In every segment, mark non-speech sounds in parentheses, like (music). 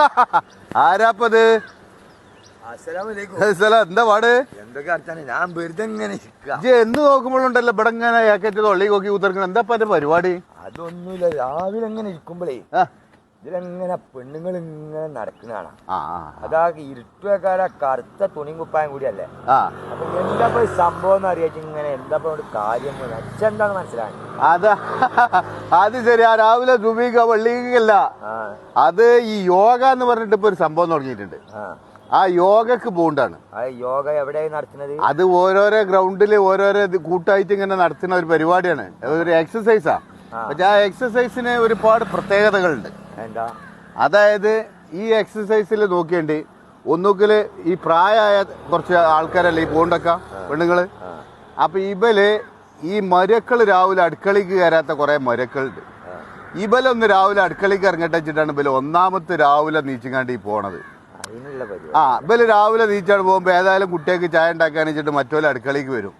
(laughs) ആരാപ്പത്? എന്താ പാട്? ഞാൻ വെറുതെ എന്ത് നോക്കുമ്പോഴുണ്ടല്ലോ ഇവിടെ ഇങ്ങനെ ഏക്കറ്റ് തൊള്ളി നോക്കി കുത്തിറക്കണം എന്താ പരിപാടി? അതൊന്നുമില്ല. രാവിലെ എങ്ങനെ ഇരിക്കുമ്പോഴേ ഇതിലെങ്ങനെ പെണ്ണുങ്ങൾ ഇങ്ങനെ നടക്കുന്നതാണ് അതാ ഇരുട്ടുവെക്കാല കറുത്ത തുണി കുപ്പായം കൂടിയല്ലേ? അപ്പൊ എന്താ ഇപ്പൊ സംഭവം എന്ന് അറിയാച്ചു ഇങ്ങനെ എന്താ ഇപ്പൊ ഇവിടെ കാര്യം അച്ഛന്താന്ന് മനസ്സിലായി? അതാ (laughs) അത് ശരി ആ രാവിലെ സുബീക വള്ളിക്കല്ല അത് ഈ യോഗ എന്ന് പറഞ്ഞിട്ട് ഇപ്പൊ ഒരു സംഭവം തുടങ്ങിയിട്ടുണ്ട്. ആ. യോഗക്ക് പോണ്ടാണ്. യോഗ എവിടെയായി നടത്തുന്നത്? അത് ഓരോരോ ഗ്രൗണ്ടിൽ ഓരോരോ കൂട്ടായിട്ട് ഇങ്ങനെ നടത്തുന്ന ഒരു പരിപാടിയാണ്. ഒരു എക്സസൈസാ. പക്ഷെ ആ. എക്സസൈസിന് ഒരുപാട് പ്രത്യേകതകളുണ്ട്. അതായത് ഈ എക്സസൈസിൽ നോക്കിയേണ്ടി ഒന്നുകിൽ ഈ പ്രായമായ കുറച്ച് ആൾക്കാരല്ലേ ഈ പോണ്ടൊക്കെ പെണ്ണുങ്ങൾ? അപ്പൊ ഇവൽ ഈ മരക്കൾ രാവിലെ അടുക്കളയ്ക്ക് കയറാത്ത കുറെ മരക്കളുണ്ട്. ഇവലൊന്ന് രാവിലെ അടുക്കളയ്ക്ക് ഇറങ്ങട്ടെ വെച്ചിട്ടാണ് ഇവൽ ഒന്നാമത്തെ രാവിലെ നീച്ചിങ്ങാണ്ട് ഈ പോണത്. ആ ഇവൽ രാവിലെ നീച്ചാണ് പോകുമ്പോൾ ഏതായാലും കുട്ടികൾക്ക് ചായ ഉണ്ടാക്കാൻ വെച്ചിട്ട് മറ്റോലെ അടുക്കളയ്ക്ക് വരും.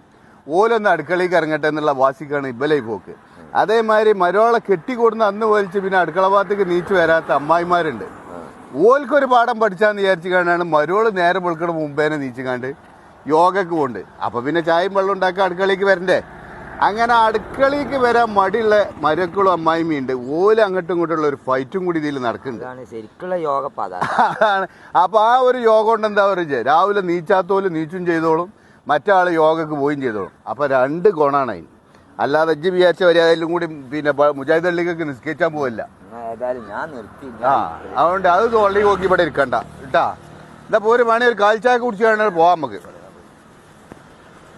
ഓലൊന്ന് അടുക്കളയ്ക്ക് ഇറങ്ങട്ടെ എന്നുള്ള വാശിക്കാണ് ഇവലെ ഈ പോക്ക്. അതേമാതിരി മരോളെ കെട്ടിക്കൂടുന്ന അന്ന് വലിച്ച് പിന്നെ അടുക്കള ഭാഗത്തേക്ക് നീച്ചു വരാത്ത അമ്മായിമാരുണ്ട്. ഓൽക്കൊരു പാഠം പഠിച്ചാന്ന് വിചാരിച്ചു കാണാണ് മരോൾ നേരെ പൊളിക്കണ മുമ്പേനെ നീച്ചുകാണ്ട് യോഗക്ക് പോണ്ട്. അപ്പൊ പിന്നെ ചായയും വെള്ളം ഉണ്ടാക്കി അടുക്കളയ്ക്ക് വരണ്ടേ? അങ്ങനെ അടുക്കളയ്ക്ക് വരാൻ മടിയുള്ള മരക്കളും അമ്മായിമ്മയുണ്ട് ഓൽ അങ്ങോട്ടും ഇങ്ങോട്ടുള്ള ഒരു ഫൈറ്റും കൂടി ഇതിൽ നടക്കുന്നുണ്ട്. ശരിക്കുള്ള യോഗ അതാണ്. അപ്പൊ ആ ഒരു യോഗ കൊണ്ട് എന്താ പറയുക? രാവിലെ നീച്ചാത്തോൽ നീച്ചും ചെയ്തോളും. മറ്റാൾ യോഗക്ക് പോയും ചെയ്തോളും. അപ്പൊ രണ്ട് ഗുണാണ് അതിന്. അല്ലാതെ അജ്ജ് വിചാരിച്ച വരെ കൂടി പിന്നെ മുജാഹിദ് അള്ളിക്ക് നിസ്കരിച്ചാൻ പോവില്ല. ആ അതുകൊണ്ട് അത് തൊള്ളി നോക്കി ഇവിടെ ഇരിക്കണ്ട. കേട്ടാ എന്താ പോര് വേണേ ഒരു കാൽച്ചായ കുടിച്ച് വേണേ പോവാം നമുക്ക്.